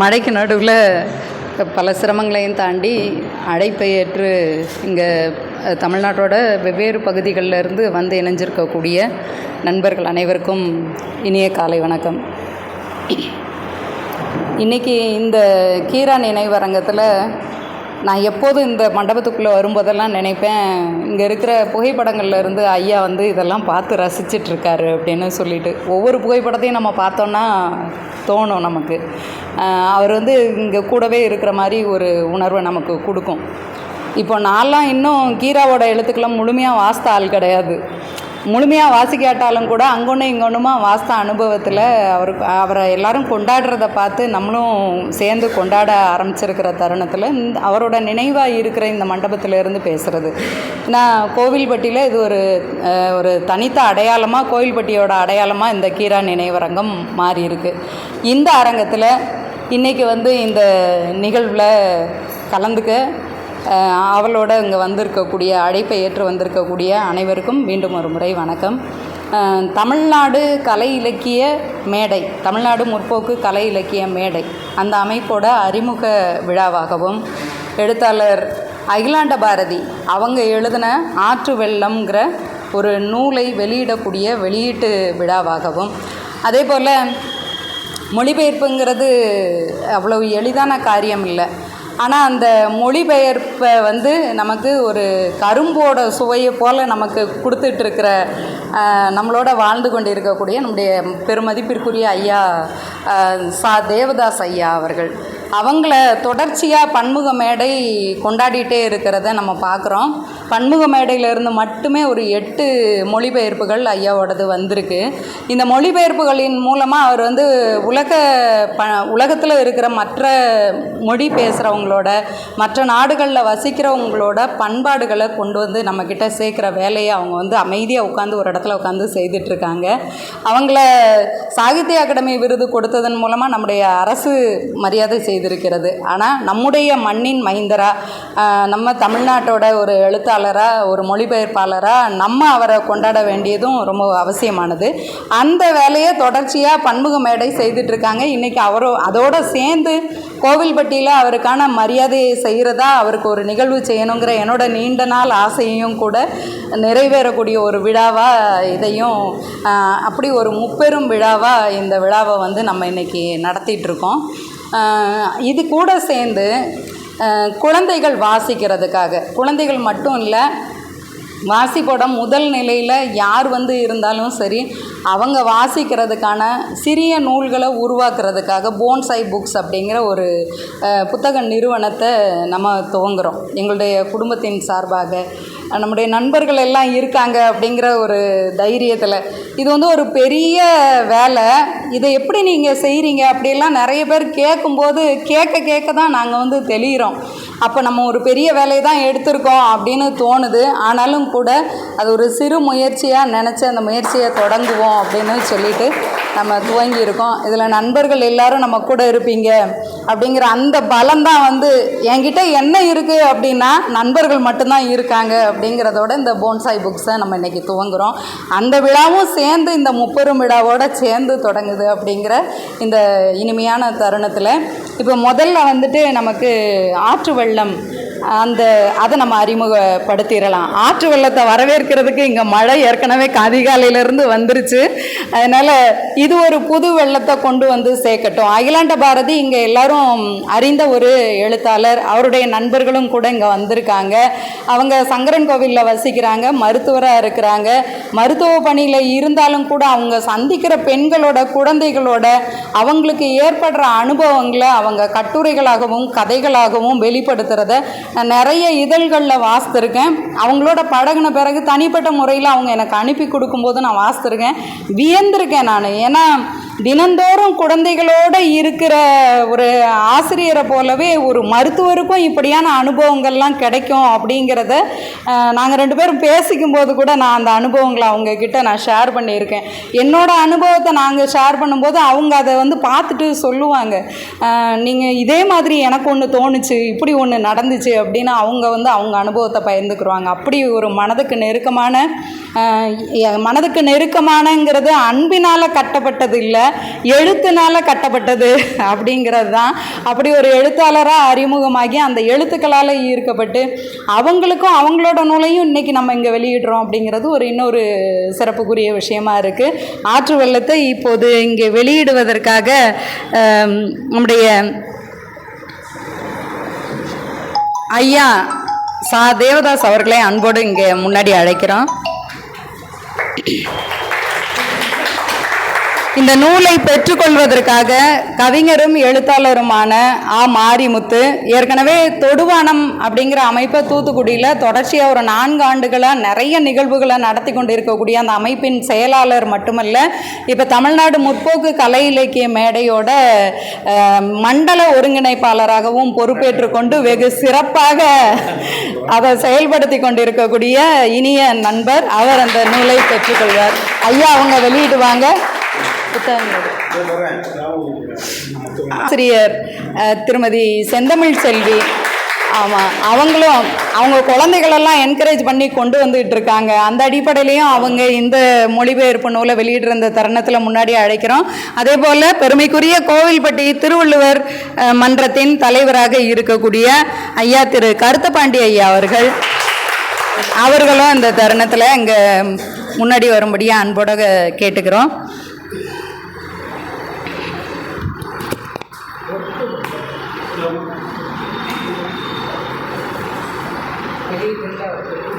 மழைக்கு நடுவில் பல சிரமங்களையும் தாண்டி அடைப்பெயற்று இங்கே தமிழ்நாட்டோட வெவ்வேறு பகுதிகளில் இருந்து வந்து இணைஞ்சிருக்கக்கூடிய நண்பர்கள் அனைவருக்கும் இனிய காலை வணக்கம். இன்றைக்கி இந்த கீரா நினைவரங்கத்தில் நான் எப்போதும் இந்த மண்டபத்துக்குள்ளே வரும்போதெல்லாம் நினைப்பேன் இங்கே இருக்கிற புகைப்படங்கள்ல இருந்து ஐயா வந்து இதெல்லாம் பார்த்து ரசிச்சிட்ருக்காரு அப்படின்னு சொல்லிட்டு ஒவ்வொரு புகைப்படத்தையும் நம்ம பார்த்தோன்னா தோணும் நமக்கு. அவர் வந்து இங்கே கூடவே இருக்கிற மாதிரி ஒரு உணர்வை நமக்கு கொடுக்கும். இப்போ நான்லாம் இன்னும் கீராவோட எழுத்துக்கெல்லாம் முழுமையாக வாஸ்த ஆள் கிடையாது. முழுமையாக வாசிக்காட்டாலும் கூட அங்கொன்னும் இங்கொன்றுமா வாஸ்த அனுபவத்தில் அவர் அவரை எல்லாரும் கொண்டாடுறத பார்த்து நம்மளும் சேர்ந்து கொண்டாட ஆரம்பிச்சிருக்கிற தருணத்தில் அவரோட நினைவாக இருக்கிற இந்த மண்டபத்திலேருந்து பேசுகிறது நான் கோவில்பட்டியில் இது ஒரு ஒரு தனித்த அடையாளமாக கோவில்பட்டியோட அடையாளமாக இந்த கீரா நினைவரங்கம் மாறி இருக்கு இந்த அரங்கத்தில் இன்றைக்கி வந்து இந்த நிகழ்வில் கலந்துக்க அவளோட இங்கே வந்திருக்கக்கூடிய அழைப்பை ஏற்று வந்திருக்கக்கூடிய அனைவருக்கும் மீண்டும் ஒரு முறை வணக்கம். தமிழ்நாடு கலை இலக்கிய மேடை தமிழ்நாடு முற்போக்கு கலை இலக்கிய மேடை அந்த அமைப்போட அறிமுக விழாவாகவும் எழுத்தாளர் அகிலாண்ட பாரதி அவங்க எழுதின ஆற்று வெள்ளம்ங்கிற ஒரு நூலை வெளியிடக்கூடிய வெளியீட்டு விழாவாகவும் அதே போல் மொழிபெயர்ப்புங்கிறது அவ்வளவு எளிதான காரியம் இல்லை. ஆனால் அந்த மொழிபெயர்ப்பை வந்து நமக்கு ஒரு கரும்போட சுவையை போல் நமக்கு கொடுத்துட்ருக்கிற நம்மளோட வாழ்ந்து கொண்டு இருக்கக்கூடிய நம்முடைய பெருமதிப்பிற்குரிய ஐயா சா. தேவதாஸ் ஐயா அவர்கள். அவங்கள தொடர்ச்சியாக பன்முக மேடை கொண்டாடிட்டே இருக்கிறத நம்ம பார்க்குறோம் பன்முக மேடையிலிருந்து மட்டுமே ஒரு எட்டு மொழிபெயர்ப்புகள் ஐயாவோடது வந்திருக்கு. இந்த மொழிபெயர்ப்புகளின் மூலமாக அவர் வந்து உலக ப உலகத்தில் இருக்கிற மற்ற மொழி பேசுகிறவங்களோட மற்ற நாடுகளில் வசிக்கிறவங்களோட பண்பாடுகளை கொண்டு வந்து நம்மக்கிட்ட சேர்க்குற வேலையை அவங்க வந்து அமைதியாக உட்காந்து ஒரு இடத்துல உட்காந்து செய்துட்ருக்காங்க. அவங்கள சாகித்ய அகாடமி விருது கொடுத்ததன் மூலமாக நம்முடைய அரசு மரியாதை செய்திருக்கிறது. ஆனால் நம்முடைய மண்ணின் மைந்தரா நம்ம தமிழ்நாட்டோட ஒரு எழுத்தாளராக ஒரு மொழிபெயர்ப்பாளராக நம்ம அவரை கொண்டாட வேண்டியதும் ரொம்ப அவசியமானது. அந்த வேலையை தொடர்ச்சியாக பன்முக மேடை செய்துட்ருக்காங்க. இன்றைக்கி அவரோ அதோடு சேர்ந்து கோவில்பட்டியில் அவருக்கான மரியாதையை செய்கிறதா அவருக்கு ஒரு நிகழ்வு செய்யணுங்கிற என்னோட நீண்ட நாள் ஆசையையும் கூட நிறைவேறக்கூடிய ஒரு விழாவாக இதையும் அப்படி ஒரு முப்பெரும் விழாவாக இந்த விழாவை வந்து நம்ம இன்றைக்கி நடத்திட்டுருக்கோம் இது கூட சேர்ந்து குழந்தைகள் வாசிக்கிறதுக்காக. குழந்தைகள் மட்டும் இல்லை வாசிப்போட முதல் நிலையில் யார் வந்து இருந்தாலும் சரி அவங்க வாசிக்கிறதுக்கான சிறிய நூல்களை உருவாக்குறதுக்காக போன்சாய் புக்ஸ் அப்படிங்கிற ஒரு புத்தக நிறுவனத்தை நம்ம துவங்குறோம். எங்களுடைய குடும்பத்தின் சார்பாக. நம்முடைய நண்பர்கள் எல்லாம் இருக்காங்க அப்படிங்கிற ஒரு தைரியத்தில். இது வந்து ஒரு பெரிய வேலை. இதை எப்படி நீங்கள் செய்கிறீங்க அப்படிலாம் நிறைய பேர் கேட்கும்போது கேட்க கேட்க தான் நாங்கள் வந்து தெளிகிறோம் அப்போ நம்ம ஒரு பெரிய வேலையை தான் எடுத்திருக்கோம் அப்படின்னு தோணுது. ஆனாலும் கூட அது ஒரு சிறு முயற்சியாக நினச்சி அந்த முயற்சியை தொடங்குவோம் அப்படின்னு சொல்லிட்டு நம்ம துவங்கி இருக்கோம். இதில் நண்பர்கள் எல்லாரும் நம்ம கூட இருப்பீங்க அப்படிங்கிற அந்த பலம் தான் வந்து என்கிட்ட என்ன இருக்குது அப்படின்னா நண்பர்கள் மட்டும்தான் இருக்காங்க அப்படிங்கிறதோட இந்த போன்சாய் புக்ஸை நம்ம இன்றைக்கி துவங்குறோம். அந்த விழாவும் சேர்ந்து இந்த முப்பெரும் விழாவோடு சேர்ந்து தொடங்குது அப்படிங்கிற இந்த இனிமையான தருணத்தில் இப்போ முதல்ல வந்துட்டு நமக்கு ஆற்று வெள்ளம் அந்த அதை நம்ம அறிமுகப்படுத்திடலாம். ஆற்று வெள்ளத்தை வரவேற்கிறதுக்கு இங்கே மழை ஏற்கனவே அதிகாலையிலேருந்து வந்துருச்சு. அதனால் இது ஒரு புது வெள்ளத்தை கொண்டு வந்து சேர்க்கட்டும். அகிலாண்ட பாரதி இங்கே எல்லாரும் அறிந்த ஒரு எழுத்தாளர். அவருடைய நண்பர்களும் கூட இங்கே வந்திருக்காங்க. அவங்க சங்கரன் கோவிலில் வசிக்கிறாங்க மருத்துவராக இருக்கிறாங்க. மருத்துவ பணியில் இருந்தாலும் கூட அவங்க சந்திக்கிற பெண்களோட குழந்தைகளோட அவங்களுக்கு ஏற்படுற அனுபவங்களை அவங்க கட்டுரைகளாகவும் கதைகளாகவும் வெளிப்படுத்துகிறத நான் நிறைய இதழ்களில் வாசித்திருக்கேன். அவங்களோட பழகின பிறகு தனிப்பட்ட முறையில் அவங்க எனக்கு அனுப்பி கொடுக்கும்போது நான் வாசித்திருக்கேன். வியந்திருக்கேன் நான். ஏன்னா தினந்தோறும் குழந்தைகளோடு இருக்கிற ஒரு ஆசிரியரை போலவே ஒரு மருத்துவருக்கும் இப்படியான அனுபவங்கள்லாம் கிடைக்கும் அப்படிங்கிறத நாங்கள் ரெண்டு பேரும் பேசிக்கும் போது கூட நான் அந்த அனுபவங்களை அவங்கக்கிட்ட நான் ஷேர் பண்ணியிருக்கேன். என்னோடய அனுபவத்தை நாங்கள் ஷேர் பண்ணும்போது அவங்க அதை வந்து பார்த்துட்டு சொல்லுவாங்க. நீங்கள் இதே மாதிரி எனக்கு ஒன்று தோணுச்சு இப்படி ஒன்று நடந்துச்சு அப்படின்னு அவங்க வந்து அவங்க அனுபவத்தை பயந்துக்குருவாங்க அப்படி ஒரு மனதுக்கு நெருக்கமான மனதுக்கு நெருக்கமானங்கிறது அன்பினால் கட்டப்பட்டது இல்லை எழுத்தினால் கட்டப்பட்டது அப்படிங்கிறது தான். அப்படி ஒரு எழுத்தாளராக அறிமுகமாகி அந்த எழுத்துக்களால் ஈர்க்கப்பட்டு அவங்களுக்கும் அவங்களோட நூலையும் இன்றைக்கி நம்ம இங்கே வெளியிடுறோம் அப்படிங்கிறது ஒரு இன்னொரு சிறப்புக்குரிய விஷயமா இருக்குது ஆற்று வெள்ளத்தை இப்போது இங்கே வெளியிடுவதற்காக நம்முடைய ஐயா சா. தேவதாஸ் அவர்களை அன்போடு இங்கே முன்னாடி அழைக்கிறோம். Yeah. இந்த நூலை பெற்றுக்கொள்வதற்காக கவிஞரும் எழுத்தாளருமான ஆ. மாரிமுத்து ஏற்கனவே தொடுவானம் அப்படிங்கிற அமைப்பை தூத்துக்குடியில் தொடர்ச்சியாக ஒரு நான்கு ஆண்டுகளாக நிறைய நிகழ்வுகளை நடத்தி கொண்டு இருக்கக்கூடிய அந்த அமைப்பின் செயலாளர் மட்டுமல்ல இப்போ தமிழ்நாடு முற்போக்கு கலை இலக்கிய மேடையோட மண்டல ஒருங்கிணைப்பாளராகவும் பொறுப்பேற்று கொண்டு வெகு சிறப்பாக அதை செயல்படுத்தி கொண்டிருக்கக்கூடிய இனிய நண்பர் அவர் அந்த நூலை பெற்றுக்கொள்வார். ஐயா அவங்க வெளியிடுவாங்க. ஆசிரியர் திருமதி செந்தமிழ் செல்வி ஆமாம் அவங்களும் அவங்க குழந்தைகளெல்லாம் என்கரேஜ் பண்ணி கொண்டு வந்துகிட்டு இருக்காங்க அந்த அடிப்படையிலையும் அவங்க இந்த மொழிபெயர்ப்பு நூலை வெளியிடுற இந்த தருணத்தில் முன்னாடி அழைக்கிறோம். அதே போல் பெருமைக்குரிய கோவில்பட்டி திருவள்ளுவர் மன்றத்தின் தலைவராக இருக்கக்கூடிய ஐயா திரு கருத்தபாண்டி ஐயா அவர்கள் அவர்களும் இந்த தருணத்தில் இங்கே முன்னாடி வரும்படியாக அன்போட கேட்டுக்கிறோம். வெளியே இருந்து அவர் பெற்று